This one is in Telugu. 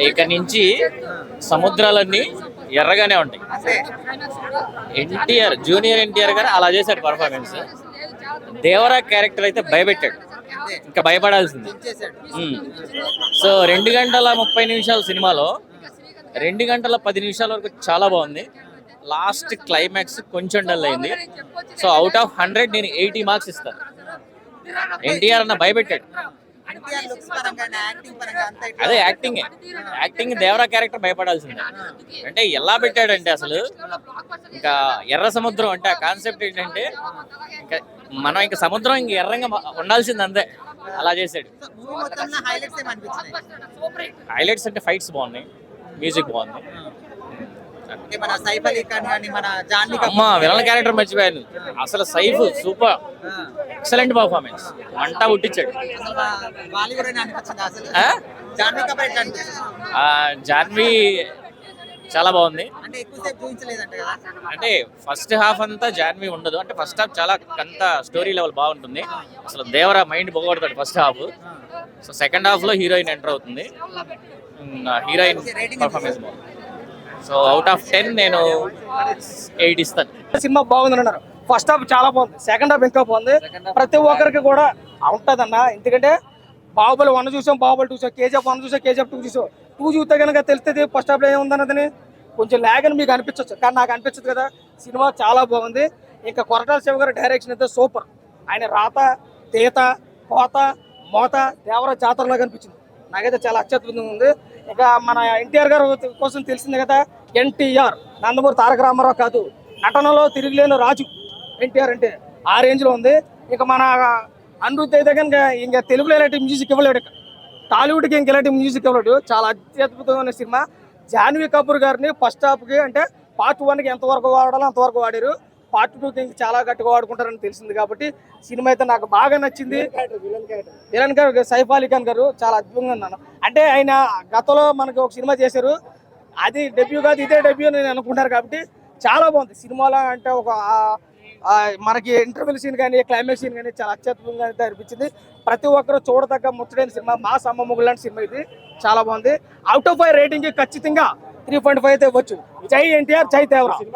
ఇక నుంచి సముద్రాలన్నీ ఎర్రగానే ఉంటాయి. ఎన్టీఆర్ జూనియర్ ఎన్టీఆర్ గారు అలా చేశాడు పర్ఫార్మెన్స్ దేవరా క్యారెక్టర్ అయితే భయపెట్టాడు. ఇంకా భయపడాల్సింది. సో రెండు గంటల ముప్పై నిమిషాల సినిమాలో రెండు గంటల పది నిమిషాల వరకు చాలా బాగుంది. లాస్ట్ క్లైమాక్స్ కొంచెం డల్ అయింది. సో అవుట్ ఆఫ్ హండ్రెడ్ నేను ఎయిటీ మార్క్స్ ఇస్తాను. ఎన్టీఆర్ అన్న భయపెట్టాడు. అదే యాక్టింగ్ యాక్టింగ్ దేవరా క్యారెక్టర్ భయపడాల్సిందే. అంటే ఎలా పెట్టాడంటే అసలు ఇంకా ఎర్ర సముద్రం అంటే ఆ కాన్సెప్ట్ ఏంటంటే ఇంకా మనం ఇంకా సముద్రం ఇంక ఎర్రంగా ఉండాల్సింది అంతే. అలా చేశాడు. హైలైట్స్ అంటే ఫైట్స్ బాగున్నాయి. మ్యూజిక్ బాగుంది. అమ్మ విలన్ క్యారెక్టర్ మర్చిపోయాను. అసలు సైఫ్ సూపర్. ఎక్సలెంట్ పర్ఫార్మెన్స్ అసలు? ఆ? జాన్వీ చాలా బాగుంది. అంటే ఎక్కువసేపు చూపించలేదంట కదా? అంటే ఫస్ట్ హాఫ్ అంతా జాన్వీ ఉండదు. అంటే ఫస్ట్ హాఫ్ చాలా అంత స్టోరీ లెవెల్ బాగుంటుంది. అసలు దేవరా మైండ్ పోగొడతాడు ఫస్ట్ హాఫ్. సో సెకండ్ హాఫ్లో హీరోయిన్ ఎంటర్ అవుతుంది. హీరోయిన్ పర్ఫార్మెన్స్ బాగుంది. సో అవుట్ ఆఫ్ టెన్ నేను ఎయిట్ ఇస్తాను. సినిమా బాగుంది అన్నారు ఫస్ట్ హాఫ్ చాలా బాగుంది. సెకండ్ హాఫ్ ఇంకా బాగుంది. ప్రతి ఒక్కరికి కూడా ఉంటుందన్న. ఎందుకంటే బాహుబలి వన్ చూసాం బాహుబలి టూ చూసాం కేజీఎఫ్ వన్ చూసాం కేజీఎఫ్ టూ చూసాం. టూ చూస్తే కనుక తెలుస్తుంది ఫస్ట్ హాఫ్లో ఏముందన్నదని కొంచెం ల్యాగ్ అని మీకు అనిపించవచ్చు కానీ నాకు అనిపించదు కదా సినిమా చాలా బాగుంది. ఇంకా కొరటాల శివ గారి డైరెక్షన్ అయితే సూపర్. ఆయన రాత తీత కోత మోత దేవర జాతరలాగా అనిపించింది. నాకైతే చాలా అత్యద్భుతంగా ఉంది. ఇంకా మన ఎన్టీఆర్ గారు కోసం తెలిసింది కదా ఎన్టీఆర్. నందమూరి తారక రామారావు కాదు నటనలో తిరిగిలేని రాజు. ఎన్టీఆర్ అంటే ఆ రేంజ్లో ఉంది. ఇక మన అనిరుద్ధ్ అయితే కనుక ఇంకా తెలుగులో ఇలాంటి మ్యూజిక్ ఇవ్వలేడు. టాలీవుడ్కి ఇంక ఇలాంటి మ్యూజిక్ ఇవ్వలేడు. చాలా అత్యద్భుతమైన సినిమా. జాన్వీ కపూర్ గారిని ఫస్ట్ హాఫ్కి అంటే పార్ట్ వన్కి ఎంతవరకు వాడాలో అంతవరకు వాడారు. పార్ట్ టూకి ఇంక చాలా గట్టిగా వాడుకుంటారని తెలిసింది కాబట్టి సినిమా అయితే నాకు బాగా నచ్చింది. విలన్ గారు సైఫ్ అలీ ఖాన్ గారు చాలా అద్భుతంగా ఉన్నాను అంటే ఆయన గతంలో మనకి ఒక సినిమా చేశారు. అది డెబ్యూ కాదు ఇదే డెబ్యూ అని అనుకుంటారు కాబట్టి చాలా బాగుంది. సినిమాలో అంటే ఒక మనకి ఇంటర్వ్యూల్ సీన్ కానీ క్లైమాక్స్ సీన్ కానీ చాలా అత్యద్భుతంగా అయితే అనిపించింది. ప్రతి ఒక్కరు చూడదగ్గ ముచ్చటైన సినిమా మా సమ్మమ్మ లాంటి సినిమా ఇది. చాలా బాగుంది. అవుట్ ఆఫ్ ఫైవ్ రేటింగ్ ఖచ్చితంగా త్రీ పాయింట్ ఫైవ్ అయితే ఇవ్వచ్చు. జై ఎన్టీఆర్ జై తేవరా